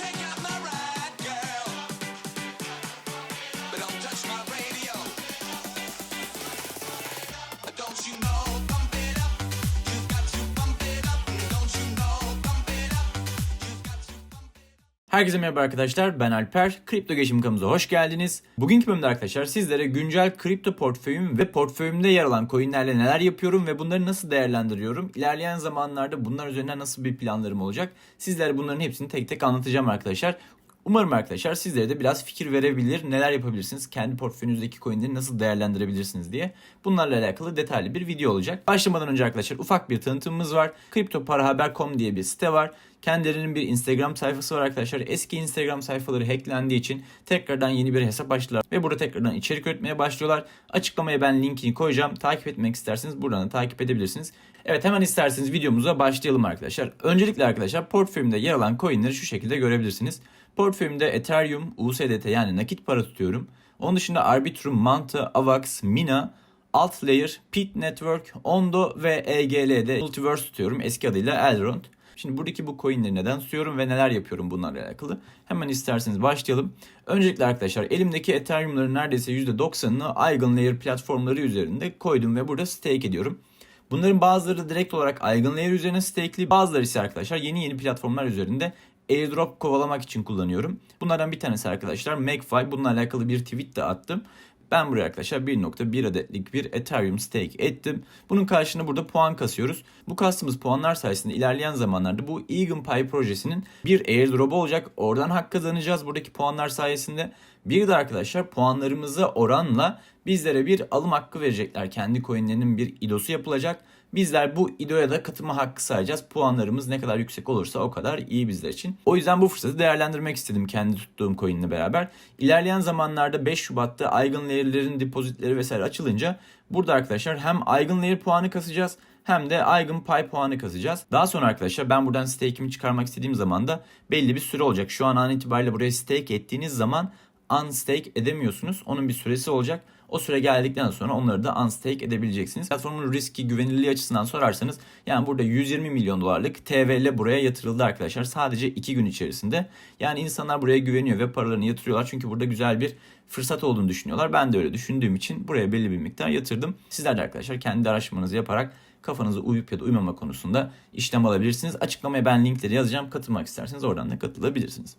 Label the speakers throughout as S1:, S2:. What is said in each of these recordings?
S1: check out my
S2: Herkese merhaba arkadaşlar ben Alper. Kripto Geçim kanalımıza hoş geldiniz. Bugünkü bölümde arkadaşlar sizlere güncel kripto portföyüm ve portföyümde yer alan coinlerle neler yapıyorum ve bunları nasıl değerlendiriyorum. İlerleyen zamanlarda bunlar üzerine nasıl bir planlarım olacak. Sizlere bunların hepsini tek tek anlatacağım arkadaşlar. Umarım arkadaşlar sizlere de biraz fikir verebilir. Neler yapabilirsiniz? Kendi portföyünüzdeki coinleri nasıl değerlendirebilirsiniz diye. Bunlarla alakalı detaylı bir video olacak. Başlamadan önce arkadaşlar ufak bir tanıtımımız var. CryptoParahaber.com diye bir site var. Kendilerinin bir Instagram sayfası var arkadaşlar. Eski Instagram sayfaları hacklendiği için tekrardan yeni bir hesap açtılar. Ve burada tekrardan içerik üretmeye başlıyorlar. Açıklamaya ben linkini koyacağım. Takip etmek isterseniz buradan da takip edebilirsiniz. Evet hemen isterseniz videomuza başlayalım arkadaşlar. Öncelikle arkadaşlar portföyümde yer alan coinleri şu şekilde görebilirsiniz. Portföyümde Ethereum, USDT yani nakit para tutuyorum. Onun dışında Arbitrum, Manta, Avax, Mina, Altlayer, Pit Network, Ondo ve EGL'de Multiverse tutuyorum. Eski adıyla Elrond. Şimdi buradaki bu coinleri neden tutuyorum ve neler yapıyorum bunlarla alakalı. Hemen isterseniz başlayalım. Öncelikle arkadaşlar elimdeki Ethereum'ların neredeyse %90'ını Eigenlayer platformları üzerinde koydum ve burada stake ediyorum. Bunların bazıları direkt olarak Eigenlayer üzerine stakeli, bazıları ise arkadaşlar yeni yeni platformlar üzerinde airdrop kovalamak için kullanıyorum. Bunlardan bir tanesi arkadaşlar Magpie. Bununla alakalı bir tweet de attım. Ben buraya arkadaşlar 1.1 adetlik bir Ethereum stake ettim. Bunun karşılığında burada puan kasıyoruz. Bu kastımız puanlar sayesinde ilerleyen zamanlarda bu EaganPie projesinin bir airdrop olacak. Oradan hak kazanacağız buradaki puanlar sayesinde. Bir de arkadaşlar puanlarımıza oranla bizlere bir alım hakkı verecekler. Kendi coinlerinin bir idosu yapılacak. Bizler bu idoya da katılma hakkı sayacağız. Puanlarımız ne kadar yüksek olursa o kadar iyi bizler için. O yüzden bu fırsatı değerlendirmek istedim kendi tuttuğum coinle beraber. İlerleyen zamanlarda 5 Şubat'ta Eigenlayer'lerin depozitleri vesaire açılınca burada arkadaşlar hem Eigenlayer puanı kasacağız hem de EigenPy puanı kasacağız. Daha sonra arkadaşlar ben buradan stake'imi çıkarmak istediğim zaman da belli bir süre olacak. Şu an an itibariyle buraya stake ettiğiniz zaman unstake edemiyorsunuz. Onun bir süresi olacak. O süre geldikten sonra onları da unstake edebileceksiniz. Platformun riski güvenilirliği açısından sorarsanız yani burada 120 milyon dolarlık TVL buraya yatırıldı arkadaşlar. Sadece 2 gün içerisinde. Yani insanlar buraya güveniyor ve paralarını yatırıyorlar. Çünkü burada güzel bir fırsat olduğunu düşünüyorlar. Ben de öyle düşündüğüm için buraya belli bir miktar yatırdım. Sizler de arkadaşlar kendi araştırmanızı yaparak kafanızı uyup ya da uymama konusunda işlem alabilirsiniz. Açıklamaya ben linkleri yazacağım. Katılmak isterseniz oradan da katılabilirsiniz.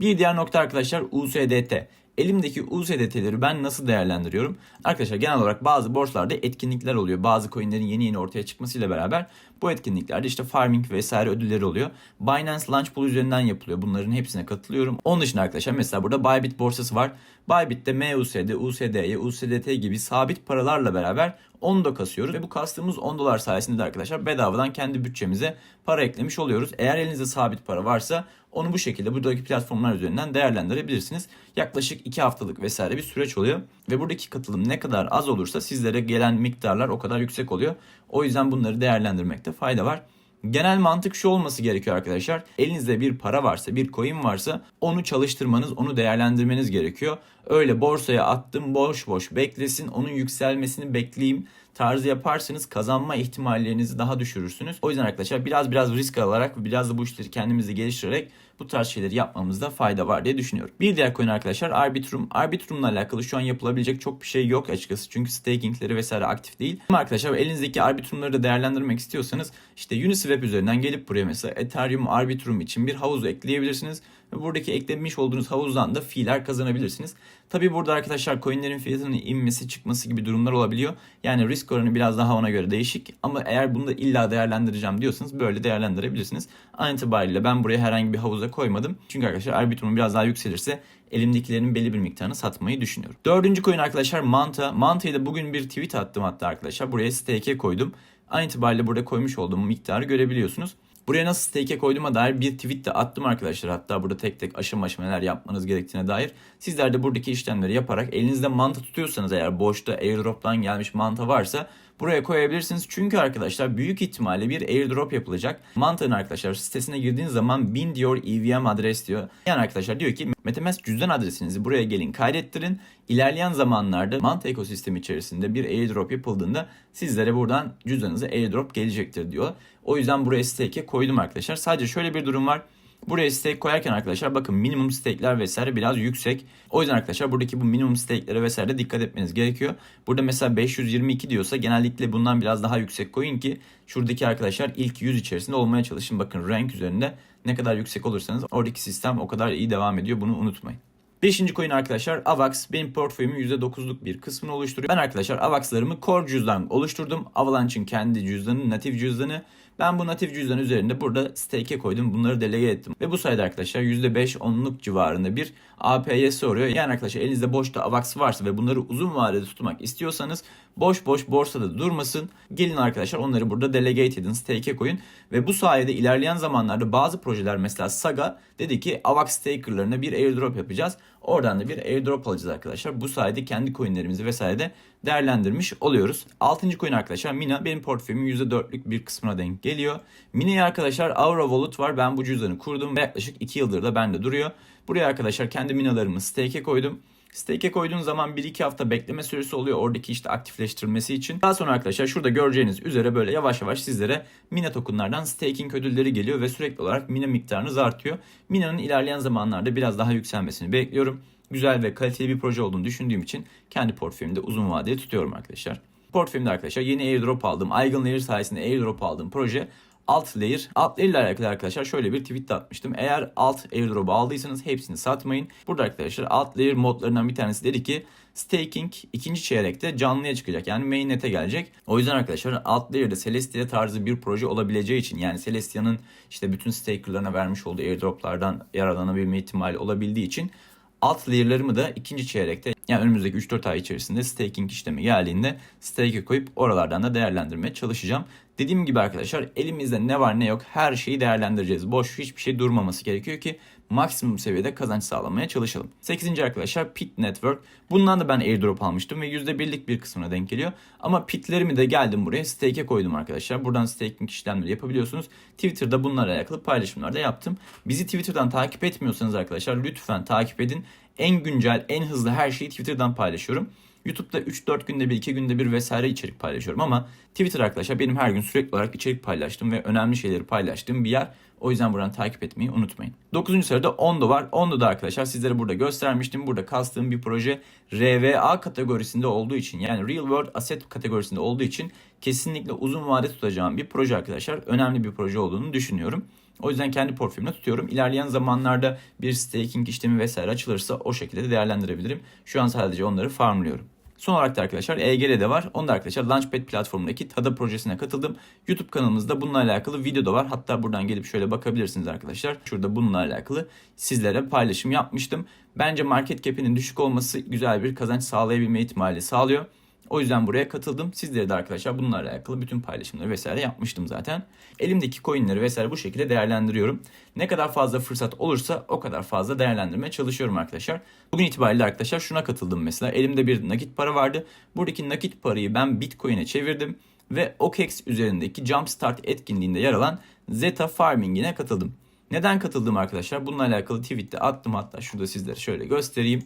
S2: Bir diğer nokta arkadaşlar USDT. Elimdeki USDT'leri ben nasıl değerlendiriyorum? Arkadaşlar genel olarak bazı borsalarda etkinlikler oluyor. Bazı coinlerin yeni yeni ortaya çıkmasıyla beraber bu etkinliklerde işte farming vesaire ödülleri oluyor. Binance Launch Pool üzerinden yapılıyor. Bunların hepsine katılıyorum. Onun dışında arkadaşlar mesela burada Bybit borsası var. Bybit'te MUSD, USDY, USDT gibi sabit paralarla beraber 10 da kasıyoruz. Ve bu kastığımız 10 dolar sayesinde de arkadaşlar bedavadan kendi bütçemize para eklemiş oluyoruz. Eğer elinizde sabit para varsa onu bu şekilde buradaki platformlar üzerinden değerlendirebilirsiniz. Yaklaşık 2 haftalık vesaire bir süreç oluyor. Ve buradaki katılım ne kadar az olursa sizlere gelen miktarlar o kadar yüksek oluyor. O yüzden bunları değerlendirmekte fayda var. Genel mantık şu olması gerekiyor arkadaşlar. Elinizde bir para varsa, bir coin varsa onu çalıştırmanız, onu değerlendirmeniz gerekiyor. Öyle borsaya attım boş boş beklesin, onun yükselmesini bekleyeyim tarzı yaparsanız kazanma ihtimallerinizi daha düşürürsünüz. O yüzden arkadaşlar biraz biraz risk alarak biraz da bu işleri kendimizi geliştirerek bu tarz şeyleri yapmamızda fayda var diye düşünüyorum. Bir diğer coin arkadaşlar Arbitrum. Arbitrum'la alakalı şu an yapılabilecek çok bir şey yok açıkçası. Çünkü stakingleri vesaire aktif değil. Ama arkadaşlar elinizdeki Arbitrum'ları da değerlendirmek istiyorsanız işte Uniswap üzerinden gelip buraya mesela Ethereum Arbitrum için bir havuz ekleyebilirsiniz. Buradaki eklemiş olduğunuz havuzdan da fiiller kazanabilirsiniz. Tabi burada arkadaşlar coinlerin fiyatının inmesi çıkması gibi durumlar olabiliyor. Yani risk oranı biraz daha ona göre değişik. Ama eğer bunu da illa değerlendireceğim diyorsanız böyle değerlendirebilirsiniz. An itibariyle ben buraya herhangi bir havuza koymadım. Çünkü arkadaşlar Arbitrum biraz daha yükselirse elimdekilerin belli bir miktarını satmayı düşünüyorum. Dördüncü coin arkadaşlar Manta. Manta'yı da bugün bir tweet attım hatta arkadaşlar. Buraya stake'e koydum. An itibariyle burada koymuş olduğum miktarı görebiliyorsunuz. Buraya nasıl stake'e koyduğuma dair bir tweet de attım arkadaşlar. Hatta burada tek tek aşama aşama neler yapmanız gerektiğine dair. Sizler de buradaki işlemleri yaparak elinizde manta tutuyorsanız eğer boşta airdrop'tan gelmiş manta varsa buraya koyabilirsiniz. Çünkü arkadaşlar büyük ihtimalle bir airdrop yapılacak. Manta'nın arkadaşlar sitesine girdiğiniz zaman bin diyor EVM adres diyor. Yani arkadaşlar diyor ki Metamask cüzdan adresinizi buraya gelin kaydettirin. İlerleyen zamanlarda Manta ekosistemi içerisinde bir airdrop yapıldığında sizlere buradan cüzdanınıza airdrop gelecektir diyor. O yüzden buraya stake'e koydum arkadaşlar. Sadece şöyle bir durum var. Buraya stake koyarken arkadaşlar bakın minimum stake'ler vesaire biraz yüksek. O yüzden arkadaşlar buradaki bu minimum stake'lere vesaire dikkat etmeniz gerekiyor. Burada mesela 522 diyorsa genellikle bundan biraz daha yüksek koyun ki şuradaki arkadaşlar ilk 100 içerisinde olmaya çalışın. Bakın rank üzerinde ne kadar yüksek olursanız oradaki sistem o kadar iyi devam ediyor. Bunu unutmayın. Beşinci coin arkadaşlar Avax benim portföyümün %9'luk bir kısmını oluşturuyor. Ben arkadaşlar Avax'larımı core cüzdan oluşturdum. Avalanche'ın kendi cüzdanı, natif cüzdanı. Ben bu natif cüzdan üzerinde burada stake'e koydum. Bunları delege ettim. Ve bu sayede arkadaşlar %5 onluk civarında bir APY'si oluyor. Yani arkadaşlar elinizde boşta AVAX varsa ve bunları uzun vadede tutmak istiyorsanız boş boş borsada durmasın. Gelin arkadaşlar onları burada delegate edin, stake'e koyun. Ve bu sayede ilerleyen zamanlarda bazı projeler mesela Saga dedi ki AVAX stakerlarına bir airdrop yapacağız. Oradan da bir airdrop alacağız arkadaşlar. Bu sayede kendi coinlerimizi vesaire de değerlendirmiş oluyoruz. Altıncı coin arkadaşlar Mina benim portföyümün %4'lük bir kısmına denk geliyor. Mina'ya arkadaşlar Aura Wallet var. Ben bu cüzdanı kurdum ve yaklaşık 2 yıldır da bende duruyor. Buraya arkadaşlar kendi minalarımı stake'e koydum. Stake'e koyduğun zaman 1-2 hafta bekleme süresi oluyor oradaki işte aktifleştirilmesi için. Daha sonra arkadaşlar şurada göreceğiniz üzere böyle yavaş yavaş sizlere Mina tokenlardan staking ödülleri geliyor ve sürekli olarak Mina miktarınız artıyor. Mina'nın ilerleyen zamanlarda biraz daha yükselmesini bekliyorum. Güzel ve kaliteli bir proje olduğunu düşündüğüm için kendi portföyümde uzun vadeli tutuyorum arkadaşlar. Portföyümde arkadaşlar yeni airdrop aldım. Eigen Layer sayesinde airdrop aldığım proje Alt Layer. Alt Layer ile alakalı arkadaşlar şöyle bir tweet de atmıştım. Eğer alt airdrop'u aldıysanız hepsini satmayın. Burada arkadaşlar alt layer modlarından bir tanesi dedi ki staking ikinci çeyrekte canlıya çıkacak. Yani mainnet'e gelecek. O yüzden arkadaşlar alt layer'da Celestia tarzı bir proje olabileceği için yani Celestia'nın işte bütün stakerlarına vermiş olduğu airdroplardan yararlanabilme ihtimali olabildiği için alt layer'larımı da ikinci çeyrekte yani önümüzdeki 3-4 ay içerisinde staking işlemi geldiğinde stake'e koyup oralardan da değerlendirmeye çalışacağım. Dediğim gibi arkadaşlar elimizde ne var ne yok her şeyi değerlendireceğiz. Boş hiçbir şey durmaması gerekiyor ki maksimum seviyede kazanç sağlamaya çalışalım. 8. arkadaşlar Pit Network. Bundan da ben airdrop almıştım ve %1'lik bir kısmına denk geliyor. Ama pitlerimi de geldim buraya stake'e koydum arkadaşlar. Buradan staking işlemleri yapabiliyorsunuz. Twitter'da bunlarla alakalı paylaşımlar da yaptım. Bizi Twitter'dan takip etmiyorsanız arkadaşlar lütfen takip edin. En güncel, en hızlı her şeyi Twitter'dan paylaşıyorum. YouTube'da 3-4 günde bir, 2 günde bir vesaire içerik paylaşıyorum ama Twitter arkadaşlar benim her gün sürekli olarak içerik paylaştığım ve önemli şeyleri paylaştığım bir yer. O yüzden buradan takip etmeyi unutmayın. 9. sırada Ondo var. Ondo da arkadaşlar sizlere burada göstermiştim. Burada kastığım bir proje RVA kategorisinde olduğu için yani Real World Asset kategorisinde olduğu için kesinlikle uzun vade tutacağım bir proje arkadaşlar. Önemli bir proje olduğunu düşünüyorum. O yüzden kendi portföyümde tutuyorum. İlerleyen zamanlarda bir staking işlemi vesaire açılırsa o şekilde de değerlendirebilirim. Şu an sadece onları farmlıyorum. Son olarak da arkadaşlar EGL'de var. Onu da arkadaşlar Launchpad platformundaki TADA projesine katıldım. YouTube kanalımızda bununla alakalı video da var. Hatta buradan gelip şöyle bakabilirsiniz arkadaşlar. Şurada bununla alakalı sizlere paylaşım yapmıştım. Bence market cap'inin düşük olması güzel bir kazanç sağlayabilme ihtimali sağlıyor. O yüzden buraya katıldım. Sizlere de arkadaşlar bununla alakalı bütün paylaşımları vesaire yapmıştım zaten. Elimdeki coinleri vesaire bu şekilde değerlendiriyorum. Ne kadar fazla fırsat olursa o kadar fazla değerlendirmeye çalışıyorum arkadaşlar. Bugün itibariyle arkadaşlar şuna katıldım mesela. Elimde bir nakit para vardı. Buradaki nakit parayı ben Bitcoin'e çevirdim. Ve OKEX üzerindeki Jumpstart etkinliğinde yer alan Zeta Farming'ine katıldım. Neden katıldım arkadaşlar? Bununla alakalı tweette attım hatta şurada sizlere şöyle göstereyim.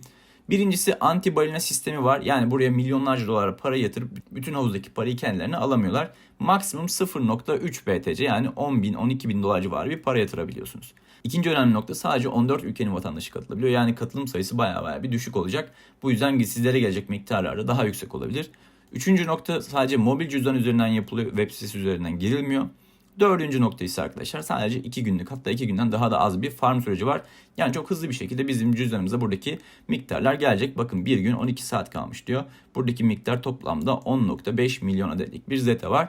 S2: Birincisi anti balina sistemi var. Yani buraya milyonlarca dolar para yatırıp bütün havuzdaki parayı kendilerine alamıyorlar. Maksimum 0.3 BTC yani 10 bin 12 bin dolar civarı bir para yatırabiliyorsunuz. İkinci önemli nokta sadece 14 ülkenin vatandaşı katılabiliyor. Yani katılım sayısı baya baya bir düşük olacak. Bu yüzden sizlere gelecek miktarlar da daha yüksek olabilir. Üçüncü nokta sadece mobil cüzdan üzerinden yapılıyor. Web sitesi üzerinden girilmiyor. Dördüncü nokta ise arkadaşlar sadece 2 günlük hatta 2 günden daha da az bir farm süreci var. Yani çok hızlı bir şekilde bizim cüzdanımıza buradaki miktarlar gelecek. Bakın bir gün 12 saat kalmış diyor. Buradaki miktar toplamda 10.5 milyon adetlik bir zeta var.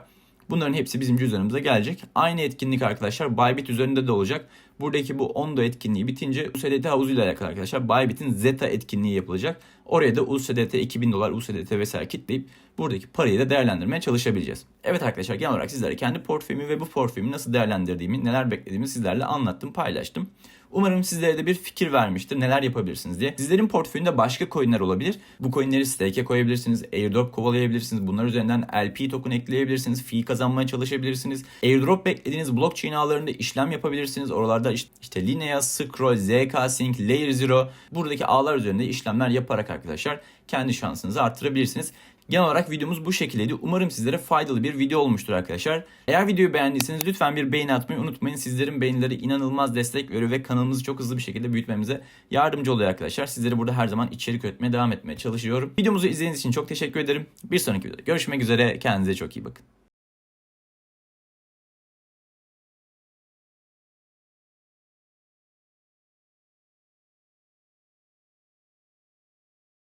S2: Bunların hepsi bizim cüzdanımıza gelecek. Aynı etkinlik arkadaşlar Bybit üzerinde de olacak. Buradaki bu Ondo etkinliği bitince USDT havuzu ile alakalı arkadaşlar Bybit'in Zeta etkinliği yapılacak. Oraya da USDT 2000 dolar USDT vesaire kitleyip buradaki parayı da değerlendirmeye çalışabileceğiz. Evet arkadaşlar genel olarak sizlere kendi portföyümü ve bu portföyümü nasıl değerlendirdiğimi, neler beklediğimi sizlerle anlattım, paylaştım. Umarım sizlere de bir fikir vermiştir neler yapabilirsiniz diye. Sizlerin portföyünde başka coinler olabilir. Bu coinleri stake'e koyabilirsiniz. Airdrop kovalayabilirsiniz. Bunlar üzerinden LP token ekleyebilirsiniz. Fee kazanmaya çalışabilirsiniz. Airdrop beklediğiniz blockchain ağlarında işlem yapabilirsiniz. Oralarda işte, işte Linea, Scroll, ZK Sync, Layer Zero buradaki ağlar üzerinde işlemler yaparak arkadaşlar kendi şansınızı arttırabilirsiniz. Genel olarak videomuz bu şekildeydi. Umarım sizlere faydalı bir video olmuştur arkadaşlar. Eğer videoyu beğendiyseniz lütfen bir beğeni atmayı unutmayın. Sizlerin beğenileri inanılmaz destek veriyor ve kanalımızı çok hızlı bir şekilde büyütmemize yardımcı oluyor arkadaşlar. Sizlere burada her zaman içerik üretmeye devam etmeye çalışıyorum. Videomuzu izlediğiniz için çok teşekkür ederim. Bir sonraki videoda görüşmek üzere. Kendinize çok iyi bakın.